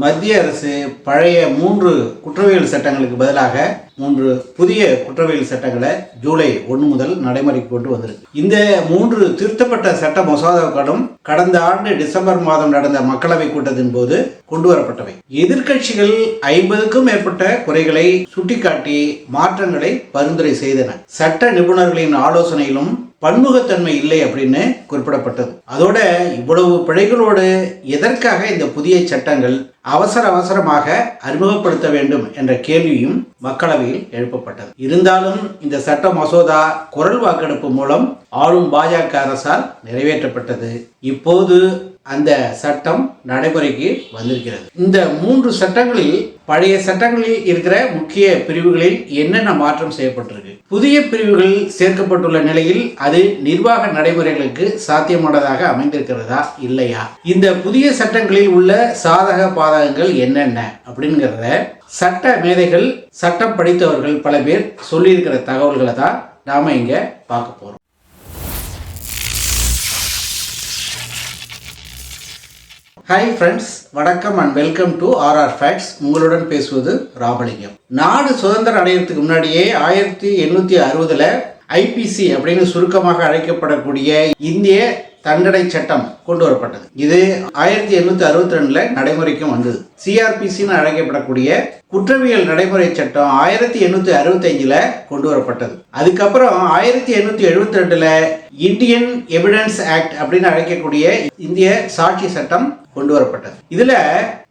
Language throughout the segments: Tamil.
மத்திய அரசு பழைய மூன்று குற்றவியல் சட்டங்களுக்கு பதிலாக மூன்று புதிய குற்றவியல் சட்டங்களை ஜூலை ஒன்று முதல் நடைமுறைக்கு கொண்டு வந்திருக்கு. இந்த மூன்று திருத்தப்பட்ட சட்ட மசோதாக்களும் கடந்த ஆண்டு டிசம்பர் மாதம் நடந்த மக்களவை கூட்டத்தின் போது கொண்டு வரப்பட்டவை. எதிர்க்கட்சிகள் ஐம்பதுக்கும் மேற்பட்ட குறைகளை சுட்டிக்காட்டி மாற்றங்களை பரிந்துரை செய்தன. சட்ட நிபுணர்களின் ஆலோசனையிலும் பன்முகத்தன்மை இல்லை அப்படின்னு குறிப்பிடப்பட்டது. அதோட இவ்வளவு பிழைகளோடு எதற்காக இந்த புதிய சட்டங்கள் அவசர அவசரமாக அறிமுகப்படுத்த வேண்டும் என்ற கேள்வியும் மக்களவையில் எழுப்பப்பட்டது. இருந்தாலும் இந்த சட்ட மசோதா குரல் வாக்கெடுப்பு மூலம் ஆளும் பாஜக அரசால் நிறைவேற்றப்பட்டது. இப்போது அந்த சட்டம் நடைமுறைக்கு வந்திருக்கிறது. இந்த மூன்று சட்டங்களில் பழைய சட்டங்களில் இருக்கிற முக்கிய பிரிவுகளில் என்னென்ன மாற்றம் செய்யப்பட்டிருக்கு? புதிய பிரிவுகள் சேர்க்கப்பட்டுள்ள நிலையில் அது நிர்வாக நடைமுறைகளுக்கு சாத்தியமானதாக அமைந்திருக்கிறதா இல்லையா? இந்த புதிய சட்டங்களில் உள்ள சாதக பாதகங்கள் என்னென்ன அப்படிங்கிறத சட்ட மேதைகள் சட்டம் படித்தவர்கள் பல பேர் சொல்லியிருக்கிற தகவல்களை தான் நாம இங்க பார்க்க போறோம். ஹாய் ஃப்ரெண்ட்ஸ் வணக்கம் and welcome to RR facts உங்களுடன் பேசுவது ராமலிங்கம். நாடு சுதந்திரம் அடையிறதுக்கு முன்னாடியே ஆயிரத்தி எண்ணூற்றி அறுபதில் ஐபிசி அப்படின்னு சுருக்கமாக அழைக்கப்படக்கூடிய இந்திய தண்டனை சட்டம் கொண்டு வரப்பட்டது. இது ஆயிரத்தி எண்ணூற்றி அறுபத்தி ரெண்டில் நடைமுறைக்கும் வந்தது. சிஆர்பிசின்னு அழைக்கப்படக்கூடிய குற்றவியல் நடைமுறை சட்டம் ஆயிரத்தி எண்ணூற்றி அறுபத்தஞ்சில் கொண்டு வரப்பட்டது அதுக்கப்புறம் ஆயிரத்தி எண்ணூற்றி எழுபத்தி ரெண்டில் இந்தியன் எவிடன்ஸ் ஆக்ட் அப்படின்னு அழைக்கக்கூடிய இந்திய சாட்சி சட்டம் கொண்டு வரப்பட்டது இதுல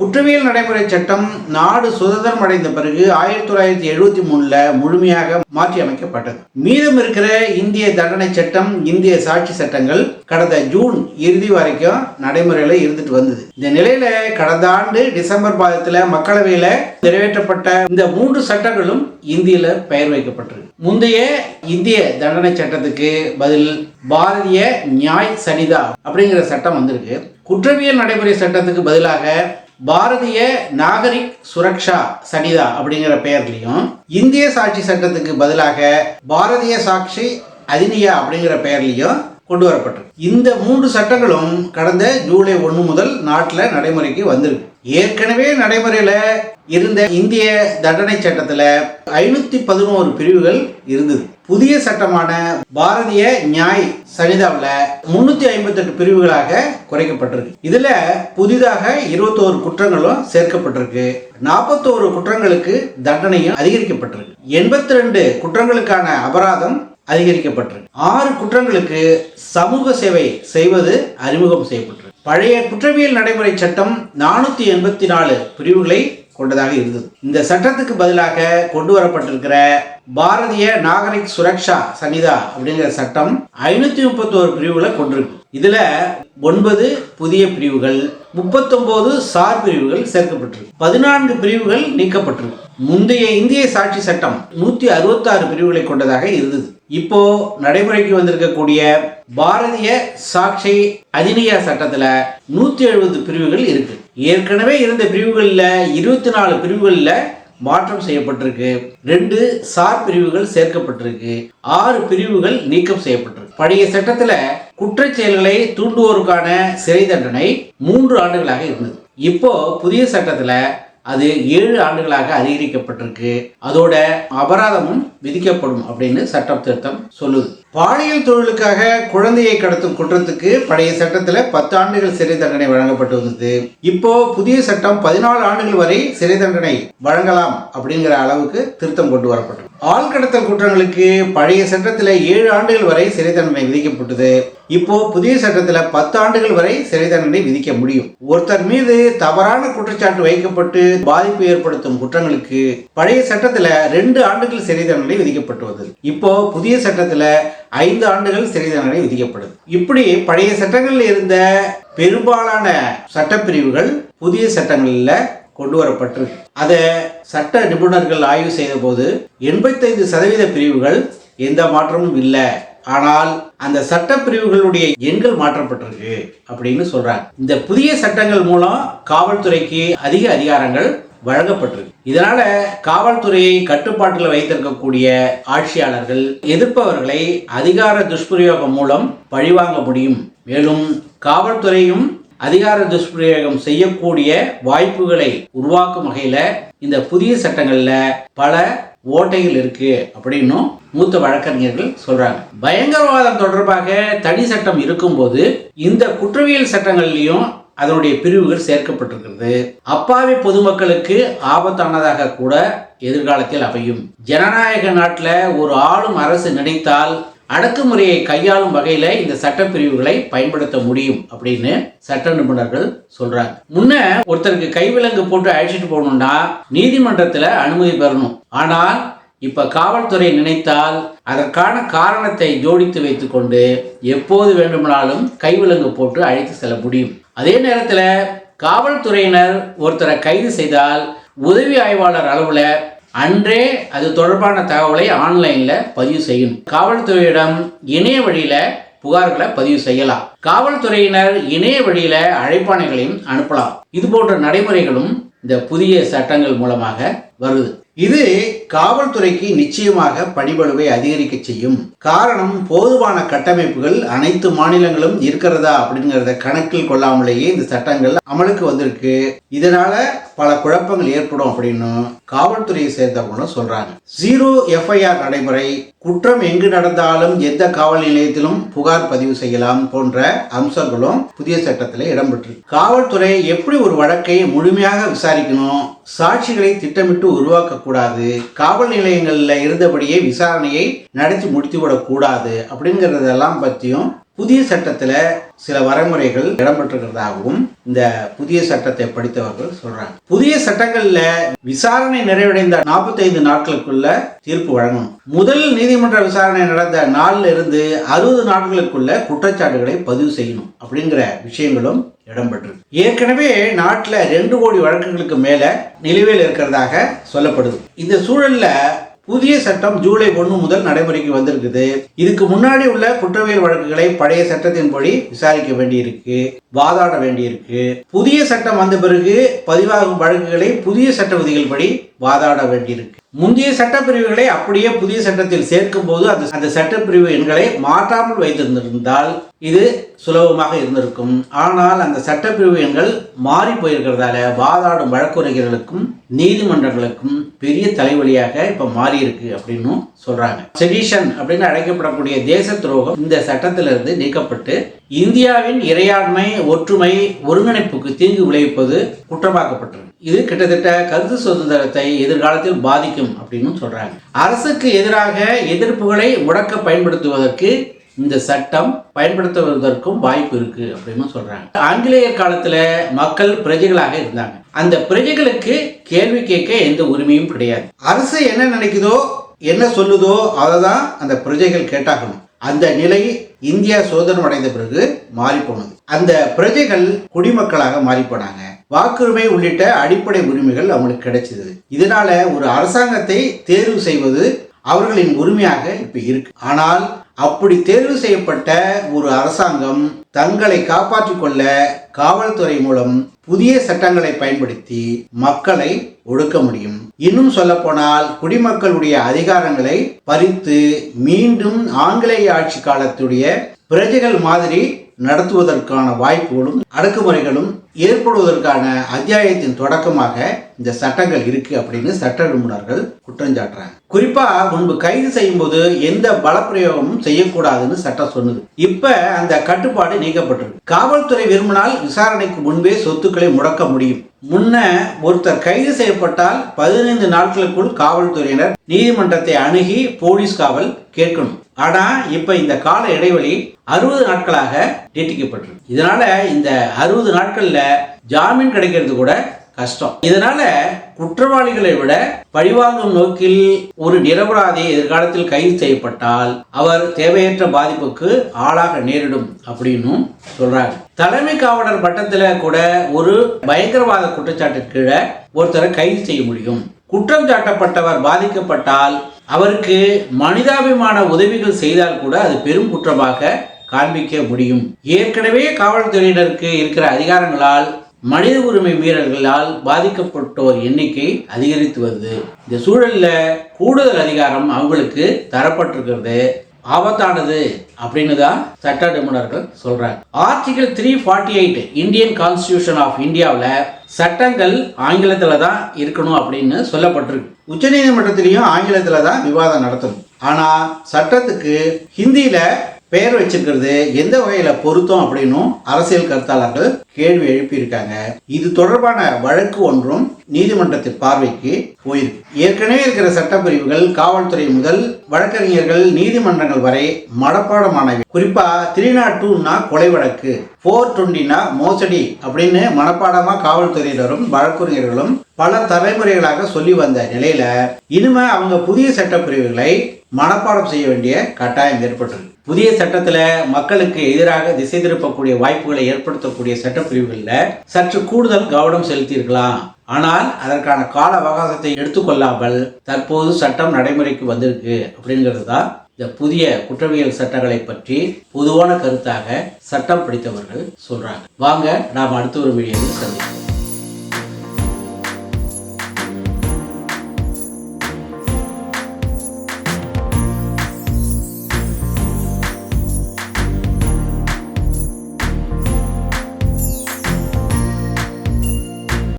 குற்றவியல் நடைமுறை சட்டம் நாடு சுதந்திரம் அடைந்த பிறகு ஆயிரத்தி தொள்ளாயிரத்தி எழுபத்தி மூணுல முழுமையாக மாற்றி அமைக்கப்பட்டது. மீதம் இருக்கிற இந்திய தண்டனை சட்டம் இந்திய சாட்சி சட்டங்கள் கடந்த ஜூன் இறுதி வரைக்கும் நடைமுறையில இருந்துட்டு வந்தது. இந்த நிலையில கடந்த ஆண்டு டிசம்பர் மாதத்துல மக்களவையில நிறைவேற்றப்பட்ட இந்த மூன்று சட்டங்களும் இந்தியில பெயர் வைக்கப்பட்டிருக்கு. முந்தைய இந்திய தண்டனை சட்டத்துக்கு பதில் பாரதிய நியாய் சனிதா அப்படிங்கிற சட்டம் வந்திருக்கு. குற்றவியல் நடைமுறை சட்டத்துக்கு பதிலாக பாரதிய நாகரிக் சுரக்ஷா சனிதா அப்படிங்கிற பெயர்லையும் இந்திய சாட்சி சட்டத்துக்கு பதிலாக பாரதிய சாட்சி அதினியா அப்படிங்கிற பெயர்லையும் கொண்டு வரப்பட்டது இந்த மூன்று சட்டங்களும் கடந்த ஜூலை ஒன்று முதல் நாட்டில் நடைமுறைக்கு வந்திருக்கு. ஏற்கனவே நடைமுறையில் இருந்த இந்திய தண்டனை சட்டத்தில் ஐநூற்றி பதினோரு பிரிவுகள் இருந்தது. புதிய சட்டமான பாரதிய நியாய் சனிதாவில் முன்னூற்றி ஐம்பத்தெட்டு பிரிவுகளாக குறைக்கப்பட்டிருக்கு. இதில் புதிதாக இருபத்தோரு குற்றங்களும் சேர்க்கப்பட்டிருக்கு. நாற்பத்தோரு குற்றங்களுக்கு தண்டனையும் அதிகரிக்கப்பட்டிருக்கு. எண்பத்தி ரெண்டு குற்றங்களுக்கான அபராதம் அதிகரிக்கப்பட்டிருக்கு. ஆறு குற்றங்களுக்கு சமூக சேவை செய்வது அறிமுகம் செய்யப்பட்டிருக்கு. பழைய குற்றவியல் நடைமுறை சட்டம் நானூற்றி எண்பத்தி நாலு பிரிவுகளை கொண்டதாக இருந்தது. இந்த சட்டத்துக்கு பதிலாக கொண்டு வரப்பட்டிருக்கிற பாரதிய நாகரிக் சுரக்ஷா சனிதா அப்படிங்கிற சட்டம் ஐநூத்தி முப்பத்தோரு பிரிவுகளை கொண்டிருக்கு. இதுல ஒன்பது புதிய பிரிவுகள் முப்பத்தொன்பது சார் பிரிவுகள் சேர்க்கப்பட்டிருக்கு. பதினான்கு பிரிவுகள் நீக்கப்பட்டிருக்கு. முந்தைய இந்திய சாட்சி சட்டம் நூத்தி அறுபத்தாறு பிரிவுகளை கொண்டதாக இருந்தது. இப்போ நடைமுறைக்கு வந்திருக்கக்கூடிய பாரதிய சாட்சி அதிநிய சட்டத்துல நூத்தி எழுபது பிரிவுகள் இருக்கு. ஏற்கனவே இருந்த பிரிவுகளில் இருபத்தி நாலு பிரிவுகளில் மாற்றம் செய்யப்பட்டிருக்கு. ரெண்டு சார் பிரிவுகள் சேர்க்கப்பட்டிருக்கு. ஆறு பிரிவுகள் நீக்கம் செய்யப்பட்டிருக்கு. பழைய சட்டத்துல குற்ற செயல்களை தூண்டுவோருக்கான சிறை தண்டனை மூன்று ஆண்டுகளாக இருந்தது. இப்போ புதிய சட்டத்துல அது ஏழு ஆண்டுகளாக அதிகரிக்கப்பட்டிருக்கு. அதோட அபராதமும் விதிக்கப்படும் அப்படின்னு சட்டம் திருத்தம் சொல்லுது. பாலியல் தொழிலுக்காக குழந்தையை கடத்தும் குற்றத்துக்கு பழைய சட்டத்தில் பத்து ஆண்டுகள் சிறை தண்டனை வழங்கப்பட்டு வந்தது. இப்போ புதிய சட்டம் பதினாலு ஆண்டுகள் வரை சிறை தண்டனை வழங்கலாம் அப்படிங்கிற அளவுக்கு திருத்தம் கொண்டு வரப்பட்டது. ஆள் கடத்தல் குற்றங்களுக்கு பழைய சட்டத்தில் ஏழு ஆண்டுகள் வரை சிறை தண்டனை விதிக்கப்பட்டது. இப்போ புதிய சட்டத்தில் பத்து ஆண்டுகள் வரை சிறை தண்டனை விதிக்க முடியும். ஒருத்தர் மீது தவறான குற்றச்சாட்டு வைக்கப்பட்டு பாதிப்பு ஏற்படுத்தும் குற்றங்களுக்கு பழைய சட்டத்தில் ரெண்டு ஆண்டுகள் சிறை தண்டனை விதிக்கப்பட்டு வந்தது. இப்போ புதிய சட்டத்தில் ஐந்து ஆண்டுகள் சிறை தண்டனை விதிக்கப்படுது இப்படி பழைய சட்டங்களில் இருந்த பெரும்பாலான சட்டப்பிரிவுகள் புதிய சட்டங்களில் கொண்டு வரப்பட்டிருக்கு அதை சட்ட நிபுணர்கள் ஆய்வு செய்த போது எண்பத்தைந்து சதவீத பிரிவுகள் எந்த மாற்றமும் இல்லை. ஆனால் அந்த சட்ட பிரிவுகளுடைய எண்கள் மாற்றப்பட்டிருக்கு அப்படின்னு சொல்றாங்க. இந்த புதிய சட்டங்கள் மூலம் காவல்துறைக்கு அதிக அதிகாரங்கள் வழங்கப்பட்டிருக்கு. இதனால காவல்துறையை கட்டுப்பாட்டில் வைத்திருக்கக்கூடிய ஆட்சியாளர்கள் எதிர்ப்பவர்களை அதிகார துஷ்பிரயோகம் மூலம் பழிவாங்க முடியும். மேலும் காவல்துறையும் அதிகார துஷ்பிரயோகம் செய்யக்கூடிய வாய்ப்புகளை உருவாக்கும் வகையில இந்த புதிய சட்டங்கள்ல பல ஓட்டைகள் இருக்கு அப்படின்னும் மூத்த வழக்கறிஞர்கள் சொல்றாங்க. பயங்கரவாதம் தொடர்பாக தனி சட்டம் இருக்கும்போது இந்த குற்றவியல் சட்டங்கள்லயும் அதனுடைய பிரிவுகள் சேர்க்கப்பட்டிருக்கிறது. அப்பாவி பொதுமக்களுக்கு ஆபத்தானதாக கூட எதிர்காலத்தில் அமையும். ஜனநாயக நாட்டில் ஒரு ஆளும் அரசு நினைத்தால் அடக்குமுறையை கையாளும் வகையில இந்த சட்ட பிரிவுகளை பயன்படுத்த முடியும் அப்படின்னு சட்ட நிபுணர்கள் சொல்றாங்க. முன்ன ஒருத்தருக்கு கைவிலங்கு போட்டு அழைச்சிட்டு போகணும்னா நீதிமன்றத்துல அனுமதி பெறணும். ஆனால் இப்ப காவல்துறை நினைத்தால் அதற்கான காரணத்தை ஜோடித்து வைத்துக்கொண்டு எப்போது வேண்டுமானாலும் கைவிலங்கு போட்டு அழைத்து செல்ல முடியும். அதே நேரத்தில் காவல்துறையினர் ஒருத்தரை கைது செய்தால் உதவி ஆய்வாளர் அளவில் அன்றே அது தொடர்பான தகவலை ஆன்லைனில் பதிவு செய்யணும். காவல்துறையிடம் இணைய வழியில் புகார்களை பதிவு செய்யலாம். காவல்துறையினர் இணைய வழியில அழைப்பாணைகளையும் அனுப்பலாம். இது போன்ற நடைமுறைகளும் இந்த புதிய சட்டங்கள் மூலமாக வருது. இது காவல்துறைக்கு நிச்சயமாக பணிபளுவை அதிகரிக்க செய்யும். காரணம் போதுமான கட்டமைப்புகள் அனைத்து மாநிலங்களும் இருக்கிறதா அப்படிங்கிறத கணக்கில் கொள்ளாமலேயே இந்த சட்டங்கள் அமலுக்கு வந்திருக்கு. இதனால பல குழப்பங்கள் ஏற்படும் அப்படின்னு காவல்துறையை சேர்ந்தவங்களும் சொல்றாங்க. ஜீரோ எஃப்ஐஆர் நடைமுறை குற்றம் எங்கு நடந்தாலும் எந்த காவல் நிலையத்திலும் புகார் பதிவு செய்யலாம் போன்ற அம்சங்களும் புதிய சட்டத்தில் இடம்பெற்று. காவல்துறை எப்படி ஒரு வழக்கை முழுமையாக விசாரிக்கணும் சாட்சிகளை திட்டமிட்டு உருவாக்க கூடாது காவல் நிலையங்களில் இருந்தபடியே விசாரணையை நடத்தி முடித்துவிடக் கூடாது அப்படிங்கிறதெல்லாம் பற்றியும் புதிய சட்டத்தில் சில வரைமுறைகள் இடம்பெற்றிருக்கிறதாகவும் இந்த புதிய சட்டத்தை படித்தவர்கள் சொல்றாங்க. புதிய சட்டங்கள்ல விசாரணை நிறைவடைந்த 45 நாட்களுக்குள்ள தீர்ப்பு வழங்கணும். முதல் நீதிமன்ற விசாரணை நடந்த நாளில் இருந்து அறுபது நாட்களுக்குள்ள குற்றச்சாட்டுகளை பதிவு செய்யணும் அப்படிங்கிற விஷயங்களும் இடம்பெற்றிருக்கு ஏற்கனவே நாட்டில் ரெண்டு கோடி வழக்குகளுக்கு மேலே நிலுவையில் இருக்கிறதாக சொல்லப்படுது. இந்த சூழலில் புதிய சட்டம் ஜூலை ஒன்று முதல் நடைமுறைக்கு வந்திருக்குது. இதுக்கு முன்னாடி உள்ள குற்றவியல் வழக்குகளை பழைய சட்டத்தின்படி விசாரிக்க வேண்டியிருக்கு வாதாட வேண்டியிருக்கு. புதிய சட்டம் வந்த பிறகு பதிவாகும் வழக்குகளை புதிய சட்ட விதிகள் படி வாதாட வேண்டியிருக்கு. முந்தைய சட்டப்பிரிவுகளை அப்படியே புதிய சட்டத்தில் சேர்க்கும் போது அந்த அந்த சட்டப்பிரிவு எண்களை மாற்றாமல் வைத்திருந்திருந்தால் இது சுலபமாக இருந்திருக்கும். ஆனால் அந்த சட்டப்பிரிவு மாறி போயிருக்கிறதால வாதாடும் வழக்குரைஞர்களுக்கும் நீதிமன்றங்களுக்கும் பெரிய தலைவலியாக இப்ப மாறி இருக்கு அப்படின்னு சொல்றாங்க. செடிஷன் அப்படின்னு அழைக்கப்படக்கூடிய தேச துரோகம் இந்த சட்டத்திலிருந்து நீக்கப்பட்டு இந்தியாவின் இறையாண்மை ஒற்றுமை ஒருங்கிணைப்புக்கு தீங்கு விளைவிப்பது குற்றமாக்கப்பட்டிருக்கு. இது கிட்டத்தட்ட கருத்து சுதந்திரத்தை எதிர்காலத்தில் பாதிக்கும் அப்படின்னு சொல்றாங்க. அரசுக்கு எதிராக எதிர்ப்புகளை முடக்க பயன்படுத்துவதற்கு இந்த சட்டம் பயன்படுத்துவதற்கும் வாய்ப்பு இருக்கு அப்படின்னு சொல்றாங்க. ஆங்கிலேயர் காலத்துல மக்கள் பிரஜைகளாக இருந்தாங்க. அந்த பிரஜைகளுக்கு கேள்வி கேட்க எந்த உரிமையும் கிடையாது. அரசு என்ன நினைக்குதோ என்ன சொல்லுதோ அதை தான் அந்த பிரஜைகள் கேட்டாகணும். அந்த நிலை இந்தியா சுதந்திரம் அடைந்த பிறகு மாறி போனது. அந்த பிரஜைகள் குடிமக்களாக மாறி போனாங்க. வாக்குரிமை உள்ளிட்ட அடிப்படை உரிமைகள் அவங்களுக்கு கிடைச்சது. இதனால ஒரு அரசாங்கத்தை தேர்வு செய்வது அவர்களின் உரிமையாக இப்ப இருக்கு. ஆனால் அப்படி தேர்வு செய்யப்பட்ட ஒரு அரசாங்கம் தங்களை காப்பாற்றிக் கொள்ள காவல்துறை மூலம் புதிய சட்டங்களை பயன்படுத்தி மக்களை ஒடுக்க முடியும். இன்னும் சொல்ல போனால் குடிமக்களுடைய அதிகாரங்களை பறித்து மீண்டும் ஆங்கிலேய ஆட்சி காலத்துடைய பிரஜைகள் மாதிரி நடத்துவதற்கான வாய்ப்புகளும் அடக்குமுறைகளும் ஏற்படுவதற்கான அத்தியாயத்தின் தொடக்கமாக இந்த சட்டங்கள் இருக்கு அப்படின்னு சட்ட நிபுணர்கள் குற்றஞ்சாட்டுறாங்க குறிப்பா முன்பு கைது செய்யும்போது எந்த பலப்பிரயோகமும் செய்யக்கூடாதுன்னு சட்டம் சொன்னது. இப்ப அந்த கட்டுப்பாடு நீக்கப்பட்டிருக்கு. காவல்துறை விரும்பினால் விசாரணைக்கு முன்பே சொத்துக்களை முடக்க முடியும். முன்ன ஒருத்தர் கைது செய்யப்பட்டால் பதினைந்து நாட்களுக்குள் காவல்துறையினர் நீதிமன்றத்தை அணுகி போலீஸ் காவல் கேட்கணும். ஆனா இப்ப இந்த கால இடைவெளி அறுபது நாட்களாக நீட்டிக்கப்பட்டிருக்கு. இதனால இந்த அறுபது நாட்கள்ல ஜாமீன் கிடைக்கிறது கூட கஷ்டம். இதனால குற்றவாளிகளை விட பழிவாங்கும் நோக்கில் ஒரு நிரபராதி எதிர்காலத்தில் கைது செய்யப்பட்டால் அவர் தேவையற்ற பாதிப்புக்கு ஆளாக நேரிடும் அப்படின்னும் சொல்றாங்க. தலைமை காவலர் பட்டத்தில் கூட ஒரு பயங்கரவாத குற்றச்சாட்டு கீழே ஒருத்தரை கைது செய்ய முடியும். குற்றம் சாட்டப்பட்டவர் பாதிக்கப்பட்டால் அவருக்கு மனிதாபிமான உதவிகள் செய்தால் கூட அது பெரும் குற்றமாக காண்பிக்க முடியும். ஏற்கனவே காவல்துறையினருக்கு இருக்கிற அதிகாரங்களால் மனித உரிமை மீறல்களால் பாதிக்கப்பட்டோர் எண்ணிக்கை அதிகரித்து வருது. இந்த சூழலில் கூடுதல் அதிகாரம் அவங்களுக்கு தரப்பட்டிருக்கிறது. ஆபத்தானது அப்படின்னு தான் சட்ட நிபுணர்கள் சொல்றாங்க. Article three forty eight Indian constitution of இந்தியாவில் சட்டங்கள் ஆங்கிலத்தில் தான் இருக்கணும் அப்படின்னு சொல்லப்பட்டிருக்கு. உச்சநீதிமன்றத்திலையும் ஆங்கிலத்தில் தான் விவாதம் நடத்தணும். ஆனால் சட்டத்துக்கு ஹிந்தியில் பெயர் வச்சிருக்கிறது எந்த வகையில் பொருத்தம் அப்படின்னும் அரசியல் கருத்தாளர்கள் கேள்வி எழுப்பியிருக்காங்க. இது தொடர்பான வழக்கு ஒன்றும் நீதிமன்றத்தின் பார்வைக்கு போயிருக்கு. ஏற்கனவே இருக்கிற சட்டப்பிரிவுகள் காவல்துறை முதல் வழக்கறிஞர்கள் நீதிமன்றங்கள் வரை மனப்பாடமானவை. குறிப்பா த்ரீ நாட் டூனா கொலை வழக்கு ஃபோர் டுவெண்ட்டினா மோசடி அப்படின்னு மனப்பாடமா காவல்துறையினரும் வழக்கறிஞர்களும் பல தலைமுறைகளாக சொல்லி வந்த நிலையில இனிமே அவங்க புதிய சட்டப்பிரிவுகளை மனப்பாடம் செய்ய வேண்டிய கட்டாயம் ஏற்பட்டிருக்கு. புதிய சட்டத்துல மக்களுக்கு எதிராக திசை திருப்பக்கூடிய வாய்ப்புகளை ஏற்படுத்தக்கூடிய சட்டப்பிரிவுகளில் சற்று கூடுதல் கவனம் செலுத்தியிருக்கலாம். ஆனால் அதற்கான கால அவகாசத்தை எடுத்துக்கொள்ளாமல் தற்போது சட்டம் நடைமுறைக்கு வந்திருக்கு அப்படிங்கிறது தான் இந்த புதிய குற்றவியல் சட்டங்களை பற்றி பொதுவான கருத்தாக சட்டம் படித்தவர்கள் சொல்றாங்க. வாங்க நாம் அடுத்த ஒரு வீடியோவில் சந்திப்போம்.